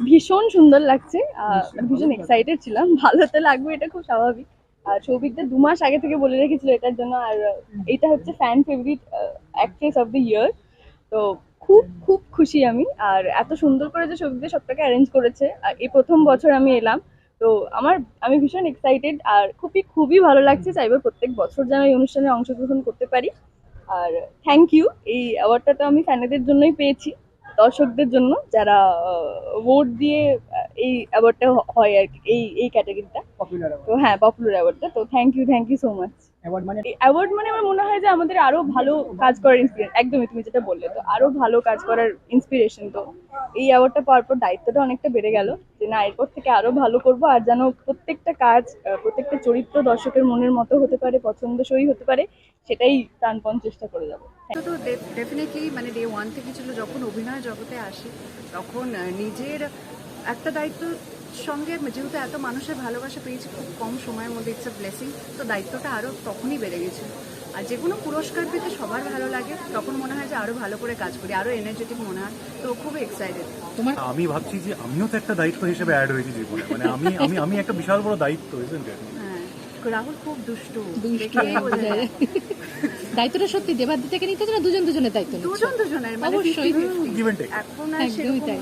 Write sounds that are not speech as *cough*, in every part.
ভীষণ সুন্দর লাগছে আহ, ভীষণ এক্সাইটেড ছিলাম। ভালো তো লাগবে এটা খুব স্বাভাবিক। আর সৌভিকদা দু মাস আগে থেকে বলে রেখেছিল এটার জন্য আর এটা হচ্ছে fan favourite actress of the year তো খুব খুব খুশি আমি। আর এত সুন্দর করে যে সৌভিকদা সবটাকে অ্যারেঞ্জ করেছে আর এই প্রথম বছর আমি এলাম। তো আমার আমি ভীষণ এক্সাইটেড আর খুবই খুবই ভালো লাগছে চাইব প্রত্যেক বছর যেন এই অনুষ্ঠানে অংশগ্রহণ করতে পারি। আর থ্যাংক ইউ এই অ্যাওয়ার্ডটা তো আমি ফ্যানেদের জন্যই পেয়েছি দর্শকদের জন্য যারা ভোট দিয়ে এই অ্যাওয়ার্ডটা হয় আর কি এই এই ক্যাটাগরিটা তো হ্যাঁ পপুলার অ্যাওয়ার্ডটা তো thank you thank you so much award মানে? অ্যাওয়ার্ড মানে আমার মনে হয় যে আমাদের আরও ভালো কাজ করার ইন্সপিরেশন একদমই তুমি যেটা বললে তো, আরও ভালো কাজ করার ইন্সপিরেশন তো। এই অ্যাওয়ার্ডটা পাওয়ার পর দায়িত্বটা অনেকটা বেড়ে গেল যে না, এরপর থেকে আরও ভালো করব আর যেন প্রত্যেকটা কাজ প্রত্যেকটা চরিত্র দর্শকের মনের মতো হতে পারে, পছন্দসই হতে পারে, সেটাই প্রাণপণ চেষ্টা করে যাব। তো ডেফিনেটলি মানে ডে ওয়ান থেকে ছিল যখন অভিনয় জগতে আসি, তখন নিজের একটা দায়িত্ব সঙ্গে যেহেতু এত মানুষের ভালোবাসা পেয়েছি খুব কম সময়ের মধ্যে ইটস আ ব্লেসিং তো দায়িত্বটা আরও তখনই বেড়ে গেছিল আর যে কোনো পুরস্কার পেতে সবার ভালো লাগে তখন মনে হয় যে আরও ভালো করে কাজ করি আরও এনার্জেটিক মনে হয় তো খুব এক্সাইটেড আমি ভাবছি যে আমিও তো একটা দায়িত্ব হিসেবে অ্যাড হয়েছি জীবনে মানে আমি আমি আমি একটা বিশাল বড় দায়িত্ব it? হ্যাঁ রাহুল খুব দুষ্টু। দায়িত্বটা সত্যি দেবাদি থেকে নিতে না দুজন দুজনের দায়িত্ব দুজন দুজনের মানে অবশ্যই। 50-50 Give and take. এখন আর সেরকম। ওইরকম নেই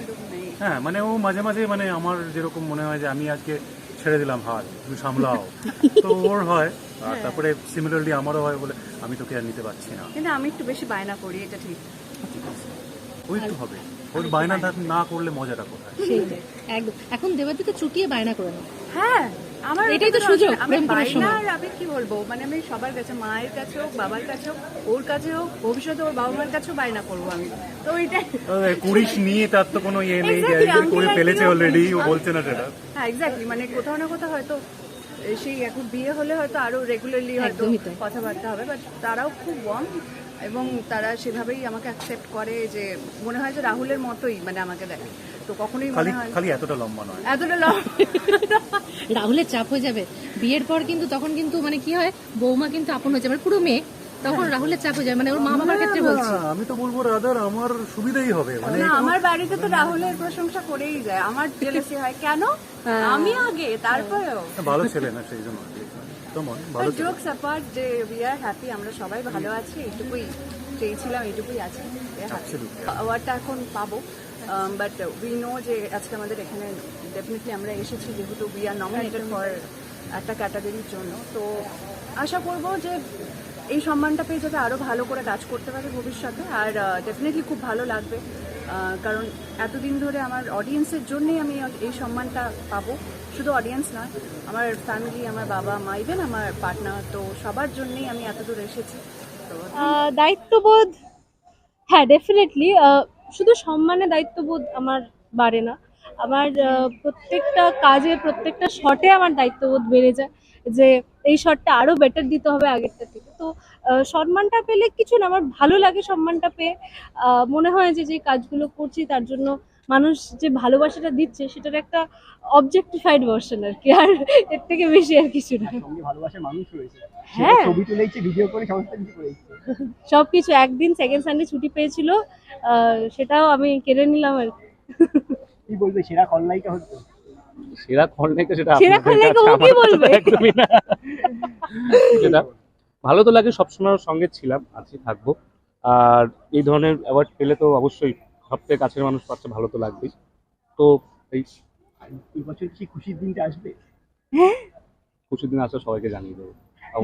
হ্যাঁ মানে ও মাঝে মাঝে মানে আমার যেরকম মনে হয় যে আমি আজকে ছেড়ে দিলাম হাত তুমি সামলাও। তো ওর হয় আর তারপরে সিমিলারলি আমারও হয় বলে আমি তোকে আর নিতে পারছি না। কিন্তু আমি একটু বেশি বায়না করি এটা ঠিক। ওই একটু হবে। ওই বায়না না করলে মজাটা কোথায়? সেইটাই একদম। এখন দেবাদি তো চুটিয়ে বায়না করে না হ্যাঁ। আমার এটাই তো সুযোগ, আমি প্রেম করার সময়। আর আমি কি বলব? মানে আমি সবার কাছে মায়ের কাছে হোক বাবার কাছে হোক ওর কাছে হোক ভবিষ্যতে ওর বাবা মার কাছেও বায়না করব আমি। তো ওইটাই কুড়িশ নিয়ে তার তো কোনো ইয়ে নেই করে ফেলেছে অলরেডি ও বলছে না সেটা। হ্যাঁ এক্স্যাক্টলি মানে কোথাও না কোথাও হয়তো সেই এখন বিয়ে হলে হয়তো আরও রেগুলারলি হয়তো কথাবার্তা হবে বাট তারাও খুব ওয়ার্ম এবং তারা সেভাবেই আমাকে অ্যাকসেপ্ট করে যে মনে হয় যে রাহুলের মতোই মানে আমাকে দেখে। তো কখনোই খালি মনে হয় খালি এতটা লম্বা নয়। এতটা লং রাহুলের চাপ হয়ে যাবে। বিয়ের পর কিন্তু তখন কিন্তু মানে কি হয় বৌমা কিন্তু আপন হয়ে যায় মানে পুরো মেয়ে তখন রাহুলের চাপ হয়ে যায় মানে ওর মা বাবার ক্ষেত্রে বলছি। আমি তো বলব রাদার আমার সুবিধাই হবে। মানে আমার বাড়িতে তো রাহুলের প্রশংসা করেই যায়। আমার *laughs* জেলেসি হয়। কেন? আমি আগে তারপরেও। ভালো ছেলে না সেই জন্য। আর ভালো জোকস অ্যাপার্ট যে উই আর হ্যাপি আমরা সবাই ভালো আছি এইটুকুই চেয়েছিলাম এইটুকুই আছে. অ্যাওয়ার্ডটা এখন পাবো বাট উই নো যে আজকে আমাদের এখানে ডেফিনেটলি আমরা এসেছি যেহেতু উই আর নমিনেটেড ফর একটা ক্যাটাগরির জন্য। তো আশা করব যে এই সম্মানটা পেয়ে যাতে আরও ভালো করে কাজ করতে পারে ভবিষ্যতে আর ডেফিনেটলি খুব ভালো লাগবে। কারণ এতদিন ধরে আমার অডিয়েন্সের জন্যই আমি এই সম্মানটা পাবো। শুধু অডিয়েন্স নয়, আমার ফ্যামিলি আমার বাবা, মা ইভেন আমার পার্টনার তো সবার জন্যই আমি এত দূর এসেছি দায়িত্ববোধ হ্যাঁ ডেফিনেটলি শুধু সম্মানে দায়িত্ববোধ আমার বাড়ে না। আমার প্রত্যেকটা কাজে, প্রত্যেকটা শটে আমার দায়িত্ববোধ বেড়ে যায় যে এই শটটা আরও বেটার দিতে হবে আগেরটা থেকে। তো সম্মানটা পেলে কিছু না আমার ভালো লাগে সম্মানটা পেয়ে আহ, মনে হয় যে যে কাজগুলো করছি তার জন্য মানুষ যে ভালোবাসাটা দিচ্ছে সেটার একটা অবজেক্টিফাইড ভার্সন আর কি আর এর থেকে বেশি আর কিছু না হ্যাঁ। ছবি তুলেছে ভিডিও করে সমস্ত কিছু সবকিছু একদিন সেকেন্ড সানডে ছুটি পেয়েছিল আহ, সেটাও আমি কেড়ে নিলাম আর কি। বলবে সেরা খলনায়িকা হচ্ছে সেরা খলনায়িকা সেটা সেরা খলনায়িকা ও কি বলবে? একদমই না সেটা ভালো তো লাগে সবসময় সঙ্গে ছিলাম আছি থাকব। আর এই ধরনের অ্যাওয়ার্ড পেলে তো অবশ্যই সবথেকে কাছের মানুষ পাচ্ছে ভালো তো লাগবেই। তো এই বছর কি খুশির দিনটা আসবে? খুশির দিন আসলে সবাইকে জানিয়ে দেবো।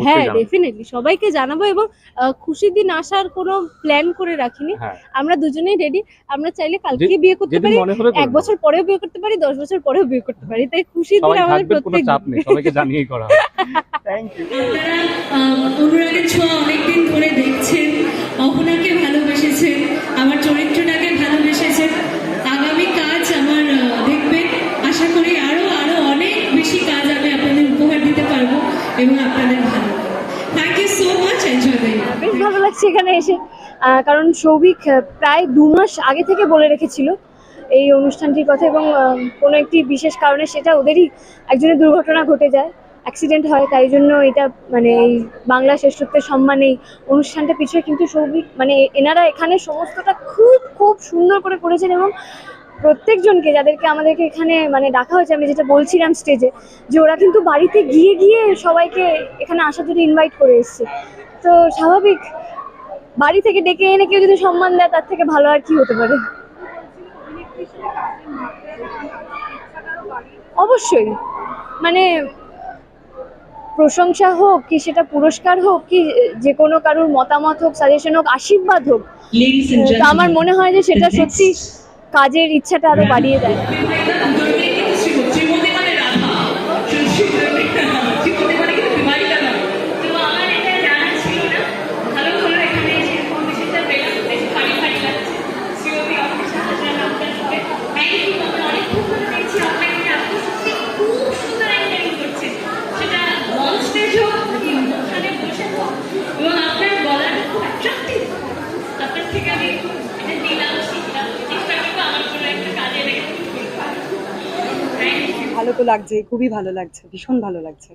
হ্যাঁ ডেফিনেটলি সবাইকে জানাব এবং আহ, খুশির দিন আসার কোনো প্ল্যান করে রাখিনি। হ্যাঁ। আমরা দুজনেই রেডি আমরা চাইলে কালকে বিয়ে করতে পারি এক বছর পরেও বিয়ে করতে পারি দশ বছর পরেও বিয়ে করতে পারি। তাই খুশির দিন আমাদের প্রত্যেক চাপ নেই সবাইকে জানিয়েই করা থ্যাংক ইউ অনুরাগের ছোঁয়া অনেকদিন ধরে দেখছেন অহনাকে ভালোবেসেছেন আমার চরিত্রটাকে ভালোবেসেছেন। আগামী কাজ আমার দেখবেন। আশা করি আরও আরও অনেক বেশি কাজ আমি আপনাদের উপহার দিতে পারব এবং আপনাদের ভালো thank you so much enjoy বেশ ভালো লাগছে এখানে এসে। আহ, কারণ সৌভিক প্রায় দু মাস আগে থেকে বলে রেখেছিল এই অনুষ্ঠানটির কথা এবং কোনো একটি বিশেষ কারণে সেটা ওদেরই একজনের দুর্ঘটনা ঘটে যায়। অ্যাক্সিডেন্ট হয়, তাই জন্য এটা মানে এই বাংলা শ্রেষ্ঠত্বের সম্মান এই অনুষ্ঠানটা পিছিয়ে কিন্তু সৌভিক মানে এনারা এখানে সমস্তটা খুব খুব সুন্দর করে করেছেন এবং প্রত্যেকজনকে যাদেরকে আমাদেরকে এখানে মানে ডাকা হয়েছে, আমি যেটা বলছিলাম স্টেজে যে ওরা কিন্তু বাড়িতে গিয়ে গিয়ে সবাইকে এখানে আসার জন্য ইনভাইট করে এসছে। তো স্বাভাবিক, বাড়ি থেকে ডেকে এনে কেউ যদি সম্মান দেয়, তার থেকে ভালো আর কি হতে পারে? অবশ্যই। মানে প্রশংসা হোক কি সেটা পুরস্কার হোক কি যে কোনো কারোর মতামত হোক সাজেশন হোক আশীর্বাদ হোক তো আমার মনে হয় যে সেটা সত্যি কাজের ইচ্ছাটা আরও বাড়িয়ে দেয় শ্রীমতী মানে রাধা শ্রীমতী মানে কিন্তু বিমারিকা না তো আমার এটা জানা ছিল না ভালো হলো এখানে এসে ইনফরমেশনটা পেলাম বেশ ভারী ভারী লাগছে শ্রীমতী অফিসে আসার আপনার সাথে থ্যাংক ইউ আমরা অনেকক্ষণ ধরে দেখছি আপনাকে আপনি সত্যি খুব সুন্দর অ্যাক্টিং করছেন সেটা মন স্টেজ হোক কি ওখানে বসে হোক এবং আপনার গলাটা খুব অ্যাট্রাক্টিভ আপনার থেকে আমি এটা নিলাম শিখলাম চেষ্টা করব আমার কোনো একটা কাজে লেগে থ্যাংক ইউ ভালো তো লাগছে, খুবই ভালো লাগছে, ভীষণ ভালো লাগছে।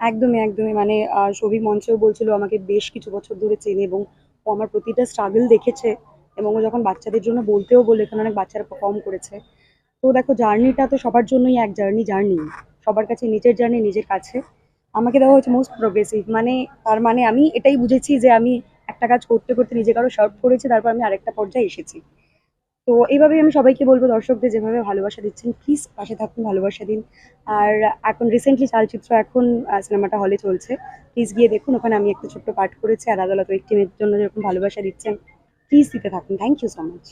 একদমই একদমই মানে সৌভিক মঞ্চেও বলছিল আমাকে বেশ কিছু বছর ধরে চেনে এবং ও আমার প্রতিটা স্ট্রাগল দেখেছে এবং ও যখন বাচ্চাদের জন্য বলতেও বলে এখানে অনেক বাচ্চারা পারফর্ম করেছে। তো দেখো জার্নিটা তো সবার জন্যই এক জার্নি জার্নি সবার কাছে নিজের জার্নি নিজের কাছে। আমাকে দেওয়া হচ্ছে মোস্ট প্রোগ্রেসিভ মানে তার মানে আমি এটাই বুঝেছি যে আমি একটা কাজ করতে করতে নিজেকে কারও শর্ট করেছি, তারপর আমি আরেকটা পর্যায়ে এসেছি। তো এইভাবেই আমি সবাইকে বলব, দর্শকদের যেভাবে ভালোবাসা দিচ্ছেন প্লিজ পাশে থাকুন, ভালোবাসা দিন। আর এখন রিসেন্টলি চালচিত্র এখন সিনেমাটা হলে চলছে। প্লিজ গিয়ে দেখুন, ওখানে আমি একটা ছোট্ট পাঠ করেছি, আর আদালত ওই টিমের জন্য যেরকম ভালোবাসা দিচ্ছেন প্লিজ দিতে থাকুন। Thank you so much